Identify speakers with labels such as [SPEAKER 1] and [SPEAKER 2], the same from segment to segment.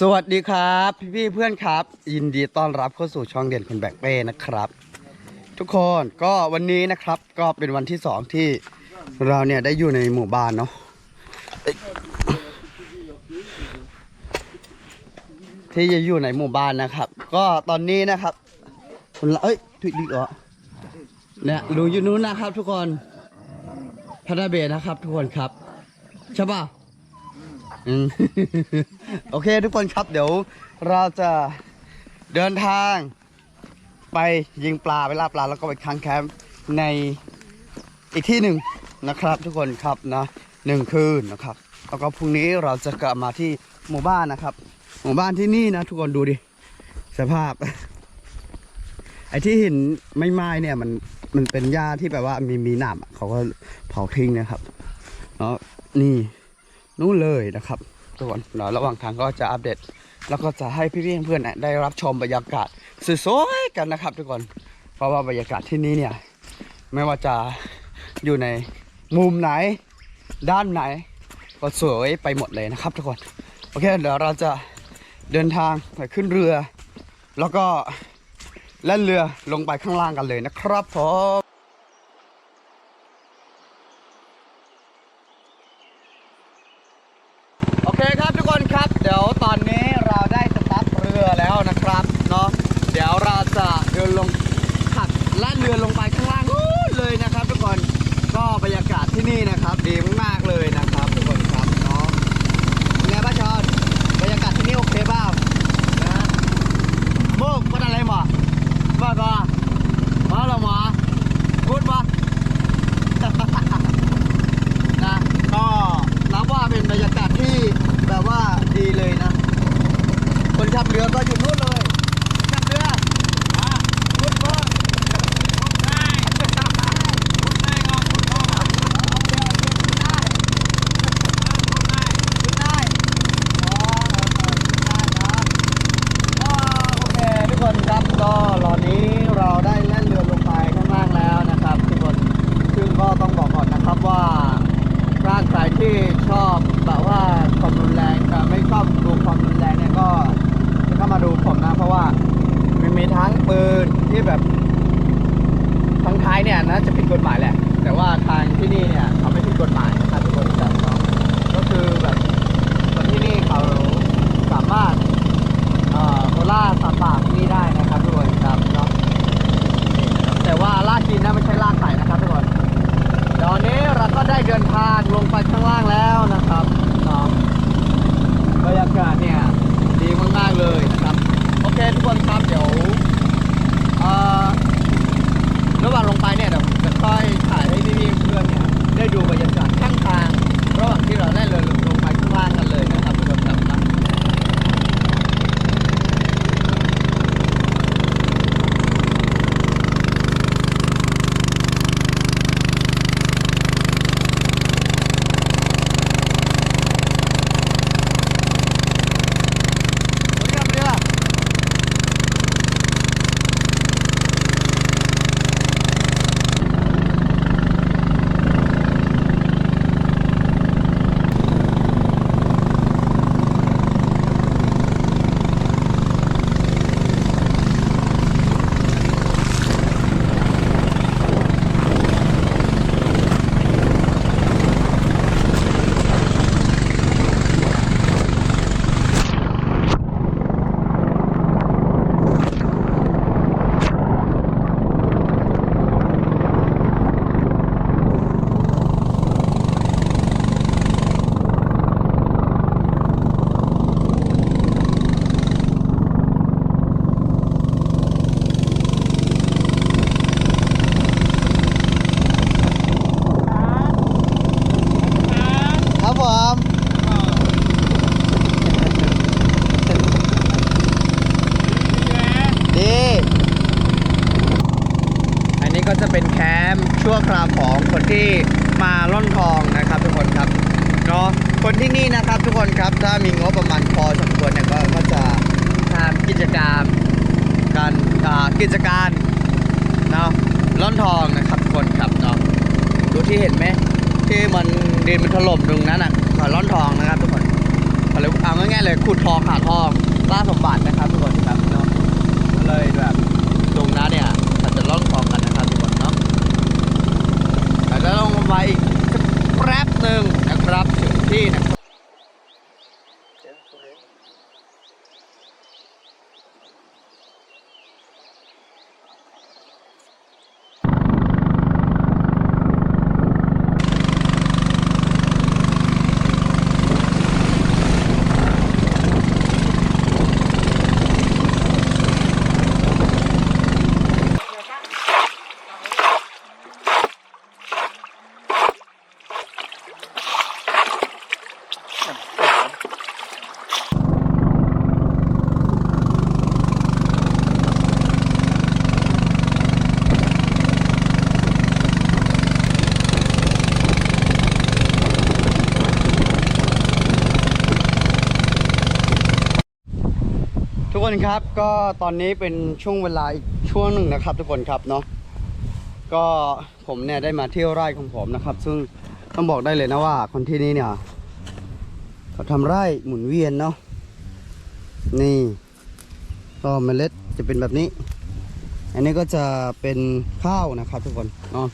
[SPEAKER 1] สวัสดีครับ พี่พี่เพื่อนครับ ยินดีต้อนรับเข้าสู่ช่องเด่นคนแบกเป้นะครับ ทุกคนก็วันนี้นะครับก็เป็นวันที่สองที่เราเนี่ยได้อยู่ในหมู่บ้านเนาะที่จะอยู่ในหมู่บ้านนะครับ ก็ตอนนี้นะครับคุณละเอ้ยถุยดิเหรอเนี่ยลุงอยู่นู้นนะครับ ทุกคนพัทเบศนะครับ ทุกคนครับใช่ป่ะ โอเคทุกคนครับเดี๋ยวเราจะเดินทาง ไปยิงปลาไปล่าปลาแล้วก็ไปค้างแคมป์ในอีกที่หนึ่งนะครับ ทุกคนครับนะหนึ่งคืนนะครับ แล้วก็พรุ่งนี้เราจะกลับมาที่หมู่บ้านนะครับ หมู่บ้านที่นี่นะ ทุกคนดูดิสภาพ ไอ้ที่เห็นไม่ไม้เนี่ยมันมันเป็นหญ้าที่แบบว่ามีมีหนามเขาก็เผาทิ้งนะครับแล้วนี่ นู่นเลยนะครับทุกคนเดี๋ยวระหว่างทางก็จะอัปเดต แล้วก็จะให้พี่ๆเพื่อนๆได้รับชมบรรยากาศสวยๆกันนะครับ ทุกคนเพราะว่าบรรยากาศที่นี่เนี่ยไม่ว่าจะอยู่ในมุมไหน ด้านไหน ก็สวยไปหมดเลยนะครับ ทุกคนโอเคเดี๋ยวเราจะเดินทางไปขึ้นเรือ แล้วก็แล่นเรือลงไปข้างล่างกันเลยนะครับผม ทองนะครับคนครับเนาะดูที่เห็นไหมที่มันดินมันถล่มตรงนั้นอะขาล่อนทองนะครับทุกคนเลยเอาง่ายๆเลยขุดทองหาทองล่าสมบัตินะครับทุกคนครับเนาะเลยแบบตรงนั้นเนี่ยอาจจะล่อนทองกันนะครับทุกคนเนาะแต่จะลงไปอีกแป๊บหนึ่งนะครับถึงที่นะครั คนครับก็ตอนนี้เป็นช่วงเวลาอีกช่วงหนึ่งนะครับ ทุกคนครับเนาะก็ผมเนี่ยได้มาเที่ยวไร่ของผมนะครับ ซึ่งต้องบอกได้เลยนะว่า คนที่นี่เนี่ยเขาทำไร่หมุนเวียนเนาะนี่ก็เมล็ดจะเป็นแบบนี้ อันนี้ก็จะเป็นข้าวนะครับ ทุกคนเนาะ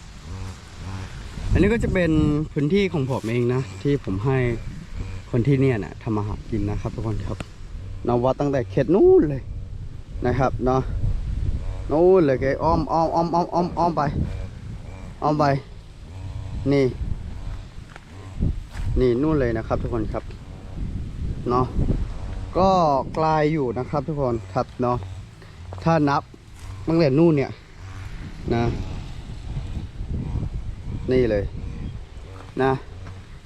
[SPEAKER 1] อันนี้ก็จะเป็นพื้นที่ของผมเองนะ ที่ผมให้คนที่เนี่ยนะทำอาหารกินนะครับ ทุกคนครับ นวัดตั้งแต่เขตนู้นเลยนะครับเนาะนู้นเลยแกอ้อมอ้อมอ้อมอ้อมอ้อมอ้อมไปอ้อมไป นี่ นี่นู่นเลยนะครับ ทุกคนครับเนาะก็ไกลยอยู่นะครับ ทุกคนครับเนาะถ้านับตั้งแต่นู่นเนี่ยนะ นี่เลยนะ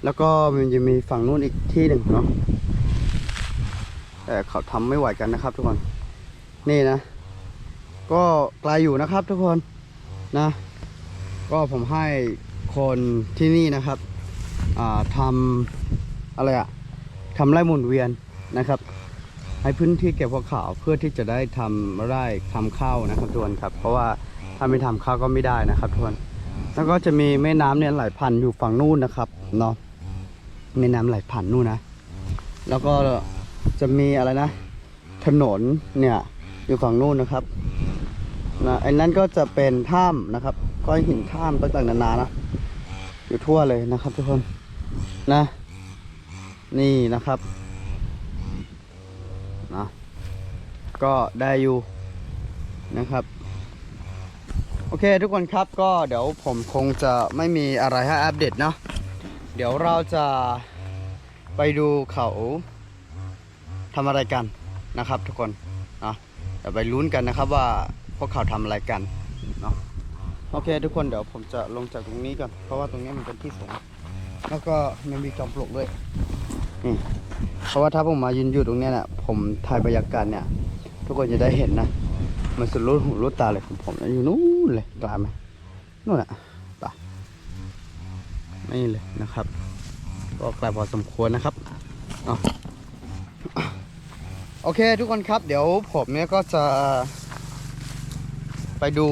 [SPEAKER 1] แล้วก็มันจะมีฝั่งนู้นอีกที่หนึ่งเนาะ แต่เขาทำไม่ไหวกันนะครับ ทุกคน นี่นะ ก็ไกลอยู่นะครับ ทุกคนนะ ก็ผมให้คนที่นี่นะครับทำอะไรอะทำไร่หมุนเวียนนะครับ ให้พื้นที่เก็บหัวขาวเพื่อที่จะได้ทำไร่ทำข้าวนะครับทุกคนครับ เพราะว่าถ้าไม่ทำข้าวก็ไม่ได้นะครับทุกคนแล้วก็จะมีแม่น้ำเนี่ยไหลผ่านอยู่ฝั่งนู้นนะครับเนาะแม่น้ำไหลผ่านนู่นนะ แล้วก็ จะมีอะไรนะ ถนนเนี่ยอยู่ฝั่งนู้นนะครับนะไอ้นั้นก็จะเป็นถ้ำนะครับก้อนหินถ้ำต่างๆนานานะอยู่ทั่วเลยนะครับทุกคนนะ นี่นะครับนะก็ได้อยู่นะครับ โอเคทุกคนครับก็เดี๋ยวผมคงจะไม่มีอะไรให้อัปเดตเนาะเดี๋ยวเราจะไปดูเขา ทำอะไรกันนะครับ ทุกคนเนาะเดี๋ยวไปลุ้นกันนะครับว่าพวกเขาทำอะไรกันเนาะโอเค ทุกคนเดี๋ยวผมจะลงจากตรงนี้ก่อนเพราะว่าตรงนี้มันเป็นที่สูงแล้วก็มันมีจอมปลวกด้วยนี่เพราะว่าถ้าผมมายืนอยู่ตรงนี้นี่ยผมถ่ายบรรยากาศเนี่ย ทุกคนจะได้เห็นนะมันสุดรู้หูรู้ตาเลยของผมนะอยู่นู้นเลยกลายไหมนู่นอะตานี่เลยนะครับ ก็ไกลพอสมควรนะครับเอา โอเคทุกคนครับ เดี๋ยวผมเนี่ยก็จะไปดู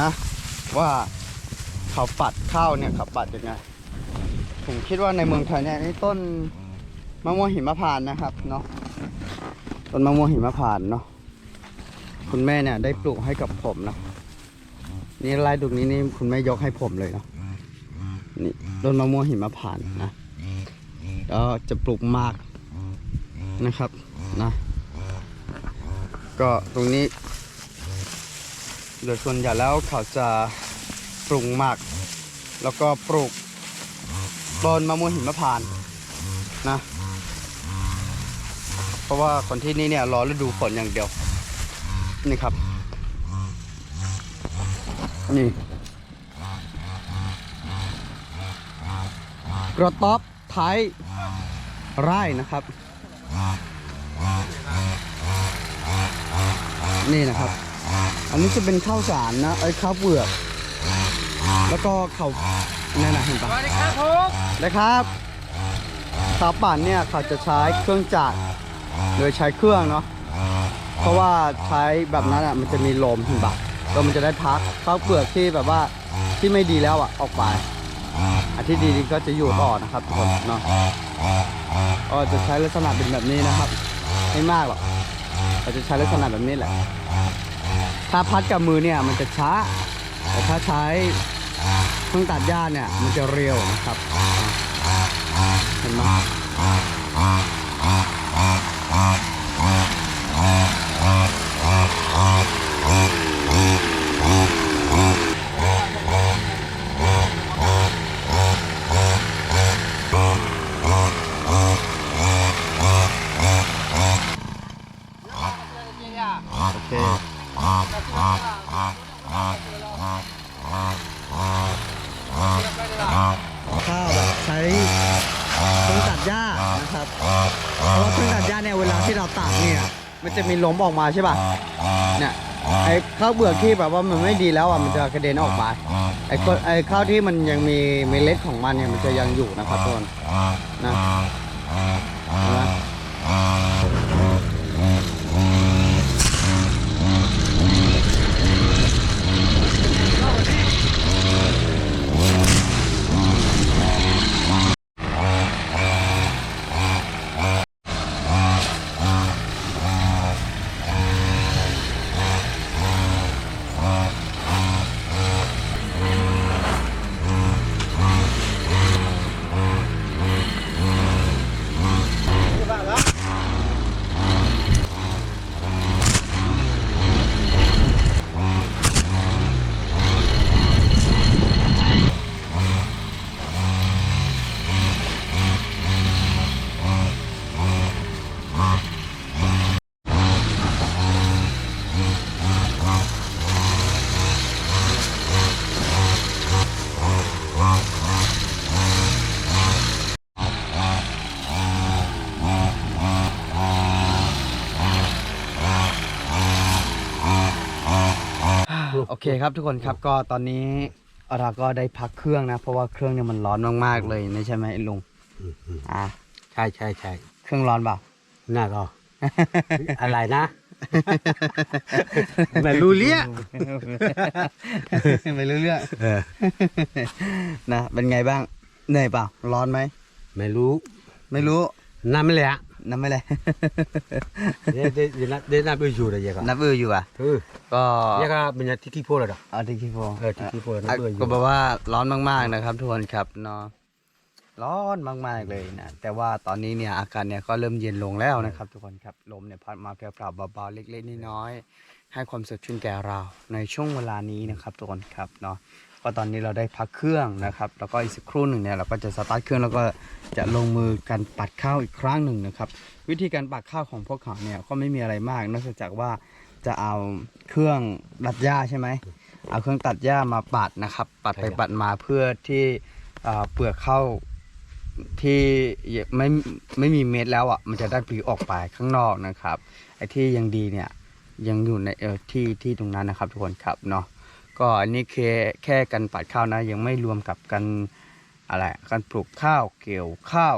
[SPEAKER 1] นะ ว่าเขาปัดข้าวเนี่ยเขาปัดยังไงผมคิดว่าในเมืองไทยเนี่ยนี่ต้นมะม่วงหิมพานต์นะครับเนาะต้นมะม่วงหิมพานต์เนาะคุณแม่เนี่ยได้ปลูกให้กับผมนะนี่ลายดุกนี้นี่คุณแม่ยกให้ผมเลยเนาะนี่ต้นมะม่วงหิมพานต์นะแล้วจะปลูกมากนะครับนะ ก็ตรงนี้โดยส่วนใหญ่แล้วเขาจะปลูกหมากแล้วก็ปลูกต้นมะม่วงหิมพานต์นะ เพราะว่าคนที่นี่เนี่ยรอฤดูฝนอย่างเดียว นี่ครับ นี่กระต๊อบไทยไร่นะครับ นี่นะครับ อันนี้จะเป็นข้าวสารนะไอ้ยข้าวเปลือกแล้วก็ข้าวนี่นะเห็นปะ
[SPEAKER 2] สวัสดีครับผม
[SPEAKER 1] นะครับข้าวปั่นเนี่ยเขาจะใช้เครื่องจักรโดยใช้เครื่องเนาะเพราะว่าใช้แบบนั้นอะมันจะมีลมเห็นปะลมมันจะได้พักข้าวเปลือกที่แบบว่าที่ไม่ดีแล้วอะออกไปอันที่ดีๆก็จะอยู่ต่อนะครับทุกคนเนาะก็จะใช้ลักษณะเป็นแบบนี้นะครับ ไม่มากหรอก เราจะใช้ลักษณะแบบนี้แหละ ถ้าพัดกับมือเนี่ยมันจะช้า แต่ถ้าใช้เครื่องตัดหญ้าเนี่ยมันจะเร็วนะครับ เห็นไหม โอเคข้าวแบบใช้เครื่องตัดหญ้านะครับเพราะว่าเครื่องตัดหญ้าเนี่ยเวลาที่เราตัดเนี่ย มันจะมีลมออกมาใช่ป่ะเนี่ยไอ้ข้าวเบื่อกที่แบบว่ามันไม่ดีแล้วอะมันจะกระเด็นออกมาไอ้คนไอ้ข้าวที่มันยังมีเมล็ดของมันเนี่ยมันจะยังอยู่นะครับทุกคนนะเห็นไหม โอ เคครับทุกคนครับก็ตอนนี้เราก็ได้พักเครื่องนะ เพราะว่าเครื่องเนี่ยมันร้อนมากๆเลยนะใช่ไหมไอ้ลุงอะ
[SPEAKER 2] ใช่ใช่ใช่
[SPEAKER 1] เครื่องร้อนเปล่า
[SPEAKER 2] น่าก็อะไรนะไม่รู้เรื่อง
[SPEAKER 1] ไม่รู้เรื่อง
[SPEAKER 2] เออ
[SPEAKER 1] นะเป็นไงบ้างเหนื่อยเปล่า ร้อนไหม
[SPEAKER 2] ไม่รู้
[SPEAKER 1] ไม่รู้
[SPEAKER 2] น้ำไม่เลยอะ
[SPEAKER 1] น้ำไม่เลย
[SPEAKER 2] เดี๋ยวเดี๋ยวเดี๋ยวเดี๋ยวน้ำไปอยู่เลยยังไง
[SPEAKER 1] นับเอออยู่อะ
[SPEAKER 2] เออ
[SPEAKER 1] ก็
[SPEAKER 2] ยังไงเป็นยังที่ที่พูดเลยดอก
[SPEAKER 1] เอาที่คีโฟ
[SPEAKER 2] เออที่คีโฟนั
[SPEAKER 1] อะ
[SPEAKER 2] บเอออยู่
[SPEAKER 1] ก็บอกว่าร้อนมากๆนะครับทุกคนครับเนาะร้อนมากๆเลยนะแต่ว่าตอนนี้เนี่ยอากาศเนี่ยก็เริ่มเย็นลงแล้วนะครับ ทุกคนครับลมเนี่ยพัดมาแผ่วๆเบาๆเล็กๆน้อยๆให้ความสดชื่นแก่เราในช่วงเวลานี้นะครับ ทุกคนครับเนาะ ก็ตอนนี้เราได้พักเครื่องนะครับ แล้วก็อีกสักครู่หนึ่งเนี่ยเราก็จะสตาร์ทเครื่องแล้วก็จะลงมือกันปัดข้าวอีกครั้งหนึ่งนะครับ วิธีการปัดข้าวของพวกเขาเนี่ยก็ไม่มีอะไรมาก นอกจากว่าจะเอาเครื่องตัดหญ้าใช่ไหมเอาเครื่องตัดหญ้ามาปัดนะครับ ปัดไปปัดมาเพื่อที่เปลือกข้าวที่ไม่ไม่มีเม็ดแล้วอะมันจะได้ปลิวออกไปข้างนอกนะครับไอ้ที่ยังดีเนี่ยยังอยู่ในเออที่ที่ตรงนั้นนะครับทุกคนครับเนาะ ก็อันนี้แค่แค่การปัดข้าวนะ ยังไม่รวมกับการอะไรการปลูกข้าวเกี่ยวข้าว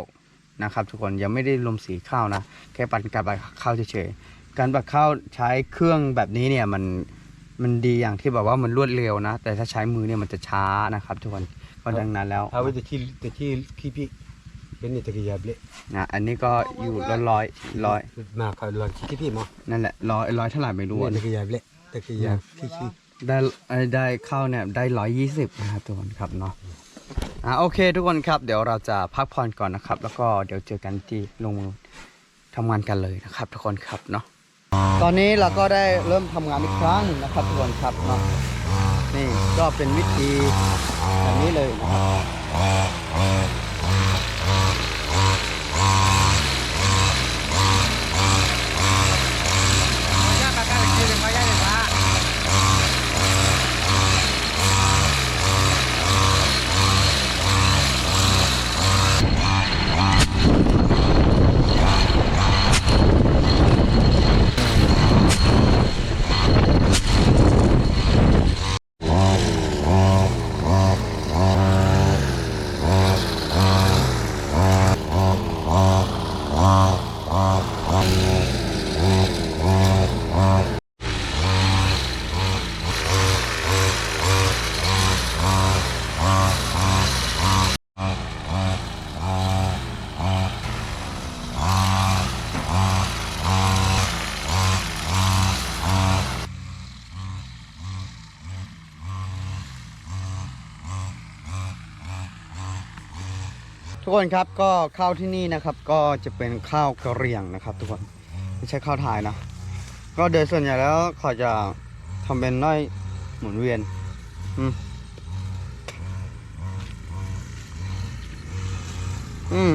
[SPEAKER 1] นะครับ ทุกคนยังไม่ได้รวมสีข้าวนะ แค่ปั่นการปัดข้าวเฉยๆการปัดข้าวใช้เครื่องแบบนี้เนี่ยมันมันดีอย่างที่แบบว่ามันรวดเร็วนะ แต่ถ้าใช้มือเนี่ยมันจะช้านะครับ ทุกคนก็ดังนั้นแล้ว
[SPEAKER 2] เอาไว้แต่ที่แต่ที่ขี้พี่เป็นนี่ตะกี้ยาเบล
[SPEAKER 1] นะอันนี้ก็อยู่ร้อยร้อยร้อย
[SPEAKER 2] มาเขาลองขี้พี่มั้ง
[SPEAKER 1] นั่นแหละร้อยร้อยเท่าไหร่ไม่รู้อะ
[SPEAKER 2] ตะกี้ยาเบลตะกี้ยาขี้ขี้
[SPEAKER 1] ได้ได้เข้าเนี่ยได้ร้อยยี่สิบนะครับทุกคนครับเนาะอะโอเคทุกคนครับ เดี๋ยวเราจะพักผ่อนก่อนนะครับ แล้วก็เดี๋ยวเจอกันที่ลงมือทำงานกันเลยนะครับ ทุกคนครับเนาะตอนนี้เราก็ได้เริ่มทำงานอีกครั้งนะครับทุกคนครับเนาะนี่ก็เป็นวิธีแบบนี้เลยนะครับทุก คนครับก็ข้าวที่นี่นะครับ ก็จะเป็นข้าวกระเรียงนะครับ ทุกคนไม่ใช่ข้าวถ่ายนะก็โดยส่วนใหญ่แล้วเขาจะทำเป็นน้อยหมุนเวียน อืมอืม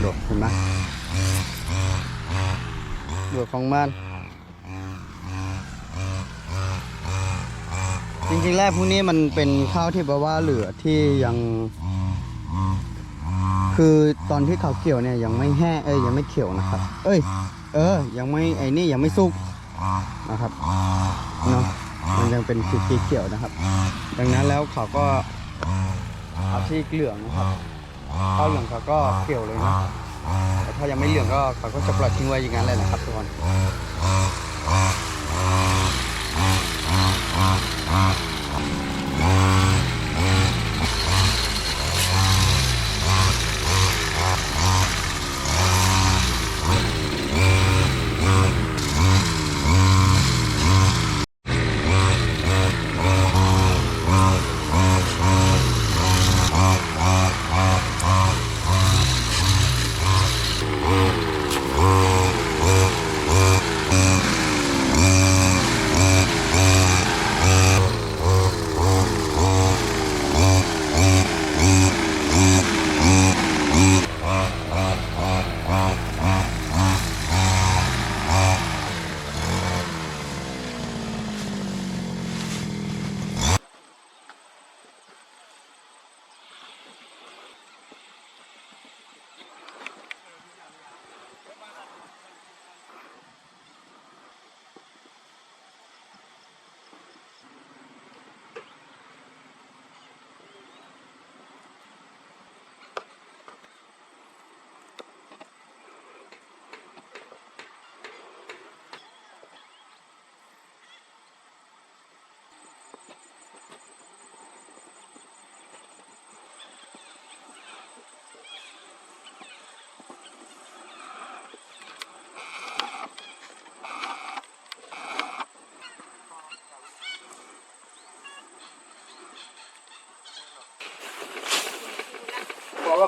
[SPEAKER 1] หลวกเห็นไหม หลวกของมัน จริงๆแรกพวกนี้มันเป็นข้าวที่แบบว่าเหลือที่ยัง คือตอนที่เขาเกี่ยวเนี่ยยังไม่แห้งเอ้ยยังไม่เขียวนะครับ เอ้ย เออ ยังไม่ไอ้นี่ยังไม่สุกนะครับเนาะมันยังเป็นสีเขียวนะครับ ดังนั้นแล้วเขาก็เอาที่เหลืองนะครับข้าวเหลืองเขาก็เกี่ยวเลยนะ ถ้ายังไม่เหลืองก็เขาก็จะปล่อยทิ้งไว้อย่างนั้นเลยนะครับทุกคน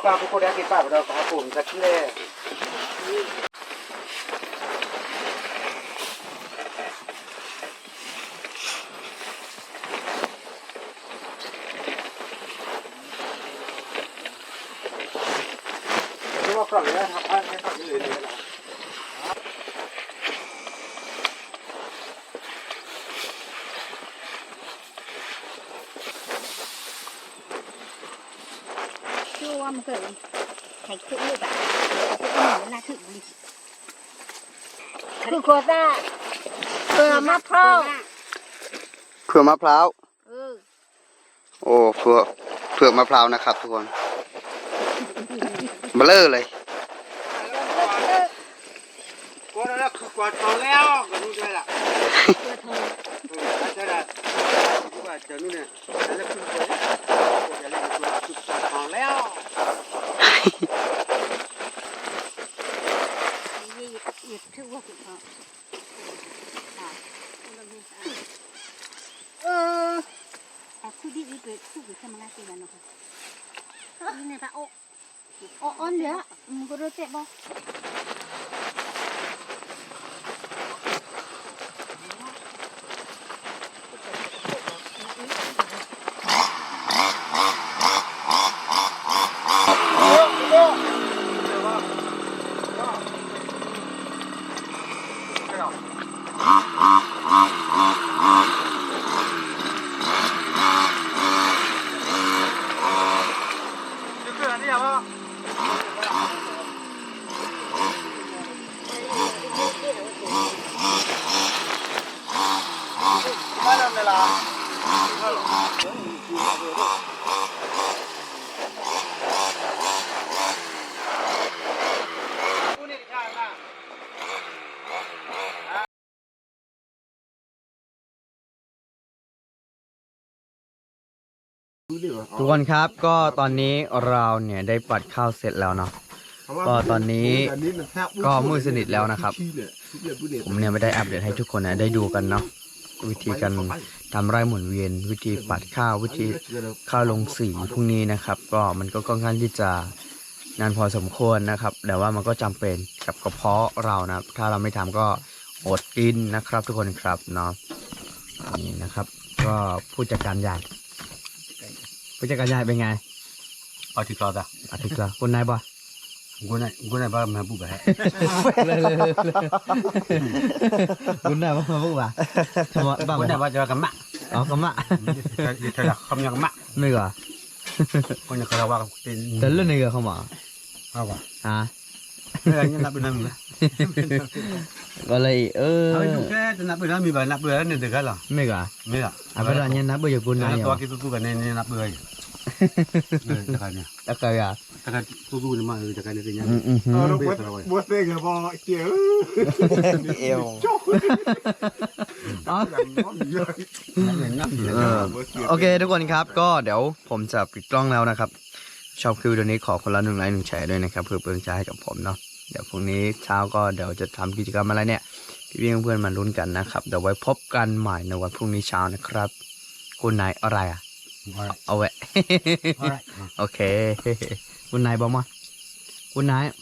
[SPEAKER 2] บอกว่าปลาพวกคนแรกกินปลาเราปลาปุ่มสักเล่ ไม่ว่าฝั่งนี้ทำให้ฝั่งนี้เลยเลย
[SPEAKER 3] ชื่อว่ามันเกิดไข่ขึ้นเลยแบบคือน่าถึงดิคือโคต้าเปลือกมะพร้าว
[SPEAKER 1] เผือกมะพร้าว
[SPEAKER 3] เออ
[SPEAKER 1] โอ้เผือกเผือกมะพร้าวนะครับทุกคนเบลอเลย
[SPEAKER 2] กดแล้วคือกดตอนแล้วก็รู้ด้วยล่ะ
[SPEAKER 3] เปลือกทอง
[SPEAKER 2] ใช่ไหม คือว่าจะนู่นเนี่ยแล้วคือกดจะเล่นกดคือดตอนแล้ว
[SPEAKER 3] ยี่ยี่ชื่อว่าคือเขาเออแต่คู่ดีอีกเลยคู่ดีแค่มาลาตีแล้วนะคะนี่เนี่ยตาโอ้โออ้อนเดี๋ยวมันก็รู้เจ็บบ่
[SPEAKER 1] ทุกคนครับก็ตอนนี้เราเนี่ยได้ปัดข้าวเสร็จแล้วเนาะ ก็ตอนนี้ก็มืดสนิทแล้วนะครับ ผมเนี่ยไม่ได้อัปเดตให้ทุกคนนะได้ดูกันเนาะวิธีการทำไร่หมุนเวียน วิธีปัดข้าววิธีข้าวลงสีพวกนี้นะครับ ก็มันก็ค่อนข้างที่จะนานพอสมควรนะครับ แต่ว่ามันก็จำเป็นกับกระเพาะเรานะครับถ้าเราไม่ทำก็อดกินนะครับ ทุกคนครับเนาะนี่นะครับ ก็ผู้จัดการใหญ่ ผู้จัดการใหญ่เป็นไง
[SPEAKER 2] เอาที่ต่อตา
[SPEAKER 1] อาทิตย์ละคนนายบ่
[SPEAKER 2] กูนายกูนายบ้ามาบุบไป
[SPEAKER 1] คุณนายบ่มาบอกว่าทำไมบ้าง
[SPEAKER 2] กูนายบ้าจะกันมะ
[SPEAKER 1] อ๋อกำมะ
[SPEAKER 2] เธอละคำยังมะ
[SPEAKER 1] ไม่ก่อ
[SPEAKER 2] คนยังเราว่าเป็น
[SPEAKER 1] แต่เรื่องนี้ก็เขามา
[SPEAKER 2] เอาว่ะ
[SPEAKER 1] ฮะ
[SPEAKER 2] เรื่องนี้นับเป็นอะไร
[SPEAKER 1] ก็เลย เออ
[SPEAKER 2] เอาดูแค่จะนับเป็นอะไรมีแบบนับเป็นอะไรเนี่ยเด็กกันหรอ
[SPEAKER 1] ไม่ก่อ
[SPEAKER 2] ไม่หรอ
[SPEAKER 1] อะเพราะฉะนั้นนับไปอยู่คุณนาย
[SPEAKER 2] ตัว กินตู้กันเนี่ยนับเลยเออจะกันเนี่ย
[SPEAKER 1] แล้วก็อะ
[SPEAKER 2] จะกันตู้ๆนี่มาจะกันเนี่ยเป็นยัง
[SPEAKER 1] อืมอืม
[SPEAKER 2] Ờ, buat buat
[SPEAKER 4] Botega bom aqui.
[SPEAKER 1] เอวอ๋อ
[SPEAKER 2] นับอยู่
[SPEAKER 1] เออโอเคทุกคนครับ ก็เดี๋ยวผมจะปิดกล้องแล้วนะครับ ชอบคลิปตัวนี้ขอคนละหนึ่งไลค์หนึ่งแชร์ด้วยนะครับเพื่อเป็นกำลังใจให้กับผมเนาะเดี๋ยวพรุ่งนี้เช้าก็เดี๋ยวจะทำกิจกรรมอะไรเนี่ยพี่ๆเพื่อนมาลุ้นกันนะครับ เดี๋ยวไว้พบกันใหม่ในวันพรุ่งนี้เช้านะครับ คุณนายอะไรอะ เอาไว้โอเคคุณนายบ